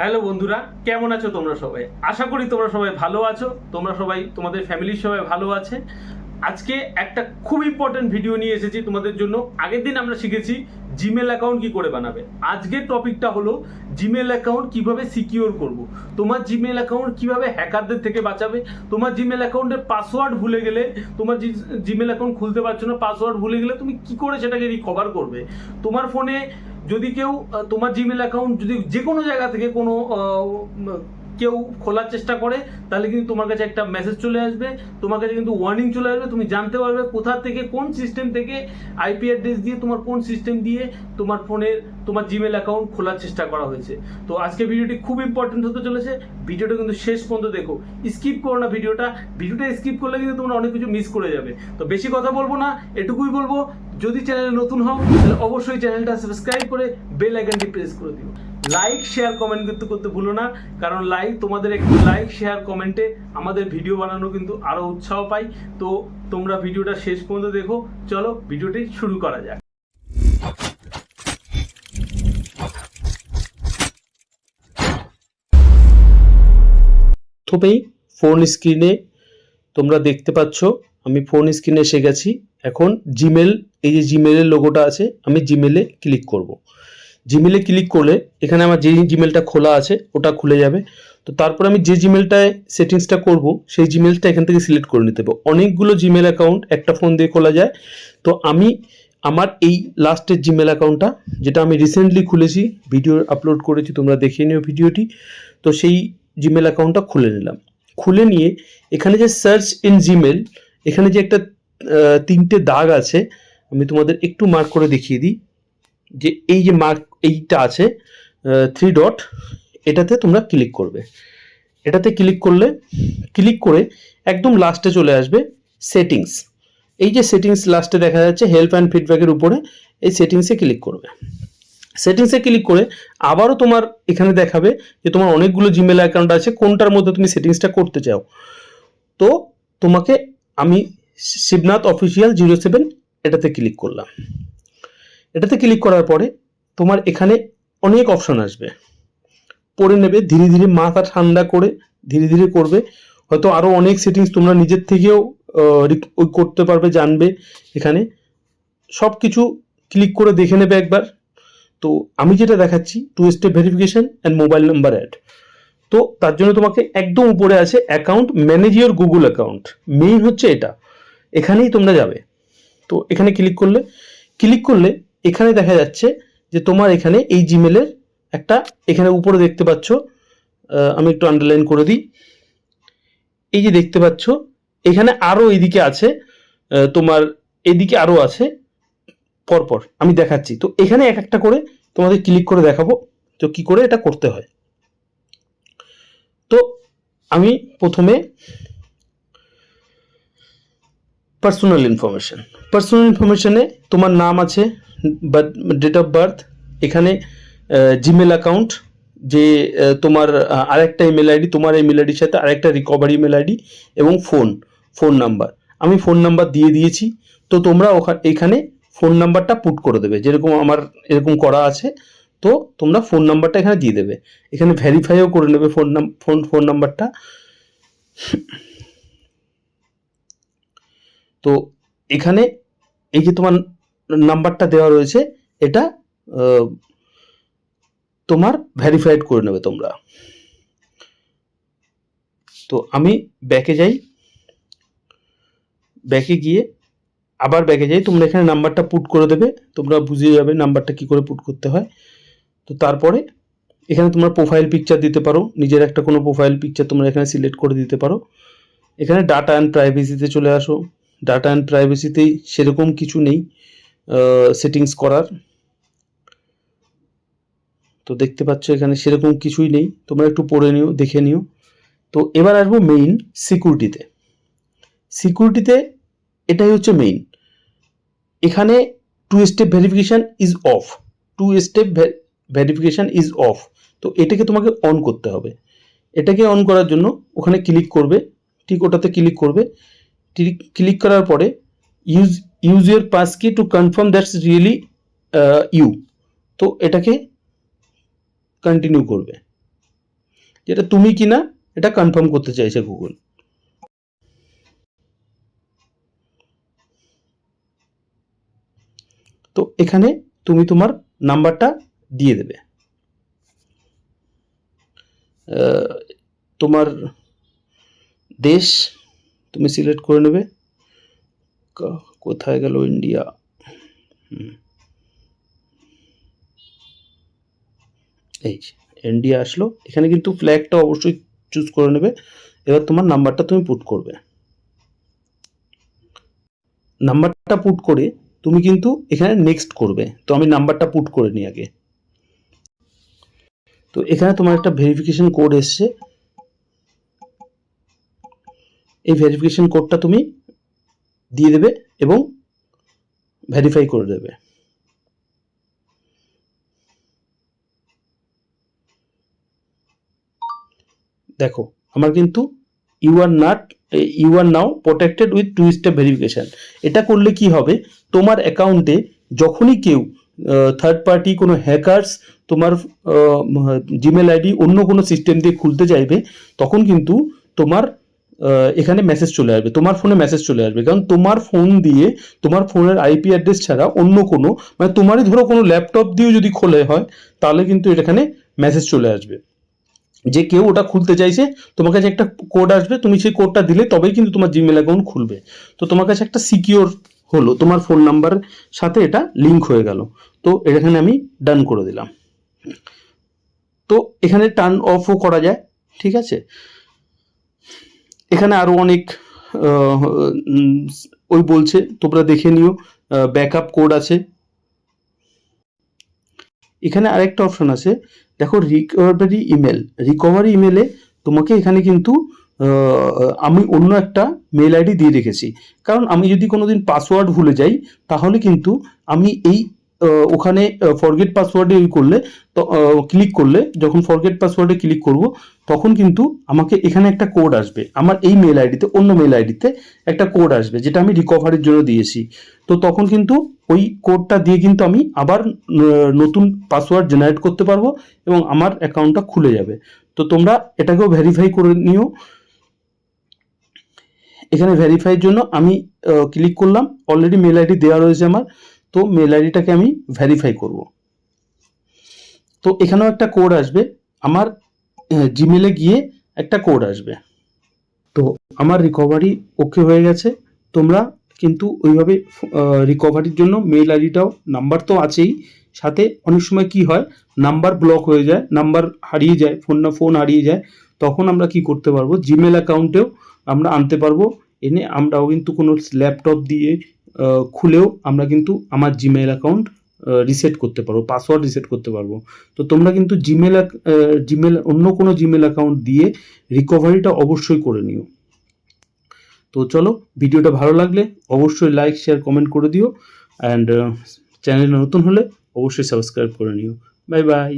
Hello বন্ধুরা, কেমন আছো তোমরা সবাই? আশা করি তোমরা সবাই ভালো আছো। তোমরা সবাই, তোমাদের ফ্যামিলির সবাই ভালো আছে। আজকে একটা খুব ইম্পর্টেন্ট ভিডিও নিয়ে এসেছি তোমাদের জন্য। আগের দিন আমরা শিখেছি জিমেল অ্যাকাউন্ট কি করে বানাবে। আজকের টপিকটা হলো জিমেল অ্যাকাউন্ট কীভাবে সিকিওর করব। তোমার জিমেল অ্যাকাউন্ট কীভাবে হ্যাকারদের থেকে বাঁচাবে? তোমার জিমেল অ্যাকাউন্টের পাসওয়ার্ড ভুলে গেলে, তোমার জিমেল অ্যাকাউন্ট খুলতে পারছ না পাসওয়ার্ড ভুলে গেলে তুমি কি করে সেটাকে রিকভার করবে? তোমার ফোনে যদি কেউ তোমার জিমেল অ্যাকাউন্ট যদি যে কোনো জায়গা থেকে কোনো কেউ খোলার চেষ্টা করে, তাহলে কিন্তু তোমার কাছে একটা মেসেজ চলে আসবে। তোমার কাছে কিন্তু ওয়ার্নিং চলে আসবে। তুমি জানতে পারবে কোথা থেকে, কোন সিস্টেম থেকে আইপি অ্যাড্রেস দিয়ে তোমার কোন সিস্টেম দিয়ে তোমার ফোনের তোমার জিমেল অ্যাকাউন্ট খোলার চেষ্টা করা হয়েছে। তো আজকে ভিডিওটি খুব ইম্পর্টেন্ট হতে চলেছে। ভিডিওটা কিন্তু শেষ পর্যন্ত দেখো। স্কিপ করো না ভিডিওটা। ভিডিওটা স্কিপ করলে কিন্তু তোমরা অনেক কিছু মিস করে যাবে। তো বেশি কথা বলব না। এটুকুই বলব যদি চ্যানেলে নতুন হও, তাহলে অবশ্যই চ্যানেলটা সাবস্ক্রাইব করে বেল আইকনটি প্রেস করে দিও। লাইক শেয়ার কমেন্ট কিন্তু করতে ভুলো না, কারণ লাইক তোমাদের একটু লাইক শেয়ার কমেন্টে আমাদের ভিডিও বানানো কিন্তু আরও উৎসাহ পাই তো তোমরা ভিডিওটা শেষ পর্যন্ত দেখো। চলো ভিডিওটি শুরু করা যাক। প্রথমেই ফোন স্ক্রিনে তোমরা দেখতে পাচ্ছ আমি ফোন স্ক্রিনে এসে গেছি। এখন জিমেল এই যে জিমেলের লোগোটা আছে, আমি জিমেলে ক্লিক করব। জিমেলে ক্লিক করলে এখানে আমার যে জিমেলটা খোলা আছে, ওটা খুলে যাবে। তো তারপর আমি যে জিমেলটায় সেটিংসটা করব, সেই জিমেলটা এখান থেকে সিলেক্ট করে নিতে হবে। অনেকগুলো জিমেল অ্যাকাউন্ট একটা ফোন দিয়ে খোলা যায়। তো আমি আমার এই লাস্টের জিমেল অ্যাকাউন্টটা যেটা আমি রিসেন্টলি খুলেছি ভিডিও আপলোড করেছি, তোমরা দেখে নিও ভিডিওটি তো সেই জিমেল অ্যাকাউন্টটা খুলে নিলাম। খুলে নিয়ে এখানে যে সার্চ ইন জিমেল এখানে যে একটা তিনটে দাগ আছে, আমি তোমাদের একটু মার্ক করে দেখিয়ে দিই। যে এই যে মার্ক এইটা আছে থ্রি ডট এটাতে তোমরা ক্লিক করবে। এটাতে ক্লিক করলে ক্লিক করে একদম লাস্টে চলে আসবে সেটিংস এই যে সেটিংস লাস্টে দেখা যাচ্ছে হেল্প অ্যান্ড ফিডব্যাকের উপরে, এই সেটিংসে ক্লিক করবে। সেটিংসে ক্লিক করে আবারও তোমার এখানে দেখাবে যে তোমার অনেকগুলো জিমেল অ্যাকাউন্ট আছে, কোনটার মধ্যে তুমি সেটিংসটা করতে চাও। তো তোমাকে আমি শিবনাথ অফিসিয়াল জিরো সেভেন এটাতে ক্লিক করলাম। এটাতে ক্লিক করার পরে তোমার এখানে অনেক অপশন আসবে। পড়ে নেবে, ধীরে ধীরে মাথা ঠান্ডা করে ধীরে ধীরে করবে। হয়তো আরও অনেক সেটিংস তোমরা নিজের থেকেও করতে পারবে, জানবে এখানে। সব কিছু ক্লিক করে দেখে নেবে একবার। তো আমি যেটা দেখাচ্ছি two step verification and mobile number add তো তার জন্য তোমাকে একদম উপরে আছে account manage your Google account main হচ্ছে এটা। এখানেই তোমরা যাবে। তো এখানে ক্লিক করলে ক্লিক করলে এখানে দেখা যাচ্ছে যে তোমার এখানে এই জিমেলের একটা এখানে উপরে দেখতে পাচ্ছ আমি একটু আন্ডারলাইন করে দিই। এই যে দেখতে পাচ্ছ, এখানে আরও এইদিকে আছে তোমার এদিকে আরও আছে, পরপর আমি দেখাচ্ছি। তো এখানে এক একটা করে তোমাদের ক্লিক করে দেখাবো। তো কি করে এটা করতে হয়? তো আমি প্রথমে পার্সোনাল ইনফরমেশন পার্সোনাল ইনফরমেশনে তোমার নাম আছে ডেট অফ বার্থ এখানে জিমেল অ্যাকাউন্ট যে তোমার আরেকটা ইমেল আইডি তোমার ইমেল আইডির সাথে আরেকটা রিকভারি ইমেল আইডি এবং ফোন ফোন নাম্বার আমি ফোন নাম্বার দিয়ে দিয়েছি, তো তোমরা ওখানে এখানে ফোন নাম্বারটা পুট করে দেবে, যেরকম আমার, এরকম করা আছে। তো তোমরা ফোন নাম্বারটা এখানে দিয়ে দেবে। এখানে ভেরিফাইও করে নেবে ফোন ফোন ফোন নাম্বারটা তো এখানে এই যে তোমার নাম্বারটা দেওয়া রয়েছে, এটা তোমার ভেরিফাইড করে নেবে তোমরা। তো আমি ব্যাকে যাই। ব্যাকে গিয়ে আবার ব্যাকে যাই, তোমরা এখানে নাম্বারটা পুট করে দেবে। তোমরা বুঝে যাবে নাম্বারটা কি করে পুট করতে হয়। তো তারপরে এখানে তোমরা প্রোফাইল পিকচার দিতে পারো। নিজের একটা কোনো প্রোফাইল পিকচার তোমরা এখানে সিলেক্ট করে দিতে পারো। এখানে ডাটা অ্যান্ড প্রাইভেসিতে চলে আসো। ডাটা অ্যান্ড প্রাইভেসিতেই সেরকম কিছু নেই সেটিংস করার। তো দেখতে পাচ্ছ এখানে সেরকম কিছুই নেই। তোমরা একটু পড়ে নিও, দেখে নিও। তো এবার আসব মেইন সিকিউরিটিতে সিকিউরিটিতে এটাই হচ্ছে মেইন এখানে two step verification is off two step verification is off তো এটাকে তোমাকে অন করতে হবে। এটাকে অন করার জন্য ওখানে ক্লিক করবে, ঠিক ওটাতে ক্লিক করবে। ক্লিক করার পরে use use your passkey to confirm that's really you তো এটাকে কন্টিনিউ করবে। যেটা তুমি কিনা, এটা কনফার্ম করতে চাইছে গুগল তো এখানে তুমি তোমার নাম্বারটা দিয়ে দেবে। তোমার দেশ তুমি সিলেক্ট করে নেবে। কোথায় গেল ইন্ডিয়া? এই ইন্ডিয়া আসলো। এখানে কিন্তু ফ্ল্যাগটা অবশ্যই চুজ করে নেবে। এবার তোমার নাম্বারটা তুমি পুট করবে। নাম্বারটা পুট করে তুমি কিন্তু এখানে নেক্সট করবে। তো আমি নাম্বারটা পুট করে নিই আগে। তো এখানে তোমার একটা ভেরিফিকেশন কোড এসছে। এই ভেরিফিকেশন কোডটা তুমি দিয়ে দেবে এবং ভেরিফাই করে দেবে। দেখো, আমার কিন্তু you are not you are now protected with two step verification এটা করলে কি হবে? তোমার অ্যাকাউন্টে যখনই কেউ থার্ড পার্টি কোনো হ্যাকার্স তোমার জিমেল আইডি অন্য কোনো সিস্টেম দিয়ে খুলতে চাইবে, তখন কিন্তু তোমার এখানে মেসেজ চলে আসবে, তোমার ফোনে মেসেজ চলে আসবে। কারণ তোমার ফোন দিয়ে তোমার ফোনের আইপি অ্যাড্রেস ছাড়া অন্য কোনো মানে তোমারই ধরো কোনো ল্যাপটপ দিয়েও যদি খোলে হয়, তাহলে কিন্তু এখানে মেসেজ চলে আসবে। যে কেউ ওটা খুলতে চাইছে, তোমার কাছে একটা কোড আসবে, তুমি সেই কোডটা দিলে তবেই কিন্তু তোমার জিমেল অ্যাকাউন্ট খুলবে। তো তোমার কাছে একটা সিকিওর হলো, তোমার ফোন নাম্বারের সাথে এটা লিঙ্ক হয়ে গেল। তো এখানে আমি ডান করে দিলাম। তো এখানে টার্ন অফও করা যায়, ঠিক আছে? এখানে আরও অনেক ওই বলছে, তোমরা দেখে নিও ব্যাকআপ কোড আছে। এখানে আরেকটা অপশন আছে, দেখো রিকভারি ইমেল রিকভারি ইমেলে তোমাকে এখানে কিন্তু আমি অন্য একটা মেল আইডি দিয়ে রেখেছি। কারণ আমি যদি কোনোদিন পাসওয়ার্ড ভুলে যাই, তাহলে কিন্তু আমি এই ওখানে ফরগেট পাসওয়ার্ডে করলে, তো ক্লিক করলে, যখন ফরগেট পাসওয়ার্ডে ক্লিক করব, তখন কিন্তু আমাকে এখানে একটা কোড আসবে। আমার এই মেল আইডিতে অন্য মেল আইডিতে একটা কোড আসবে, যেটা আমি রিকভারির জন্য দিয়েছি। তো তখন কিন্তু ওই কোডটা দিয়ে কিন্তু আমি আবার নতুন পাসওয়ার্ড জেনারেট করতে পারব এবং আমার অ্যাকাউন্টটা খুলে যাবে। তো তোমরা এটাকেও ভেরিফাই করে নিও। এখানে ভেরিফাইয়ের জন্য আমি ক্লিক করলাম। অলরেডি মেল আইডি দেওয়া রয়েছে আমার। তো মেল আইডিটাকে আমি ভেরিফাই করব। তো এখানেও একটা কোড আসবে, আমার জিমেলে গিয়ে একটা কোড আসবে। তো আমার রিকভারি ওকে হয়ে গেছে, তোমরা কিন্তু ওইভাবে রিকভারির জন্য মেল আইডিটাও নাম্বার তো আছেই, সাথে অনেক সময় কি হয় নাম্বার ব্লক হয়ে যায় নাম্বার হারিয়ে যায় ফোন না ফোন হারিয়ে যায়, তখন আমরা কি করতে পারব জিমেল অ্যাকাউন্টেও আমরা আনতে পারব, এনে আমরাও কিন্তু কোনো ল্যাপটপ দিয়ে খুলেও আমরা কিন্তু আমার জিমেল অ্যাকাউন্ট রিসেট করতে পারব পাসওয়ার্ড রিসেট করতে পারব। তো তোমরা কিন্তু জিমেল জিমেল অন্য কোনো জিমেল অ্যাকাউন্ট দিয়ে রিকভারিটা অবশ্যই করে নিও। তো চলো, ভিডিওটা ভালো লাগলে অবশ্যই লাইক শেয়ার কমেন্ট করে দিও। অ্যান্ড চ্যানেল নতুন হলে অবশ্যই সাবস্ক্রাইব করে নিও। Bye bye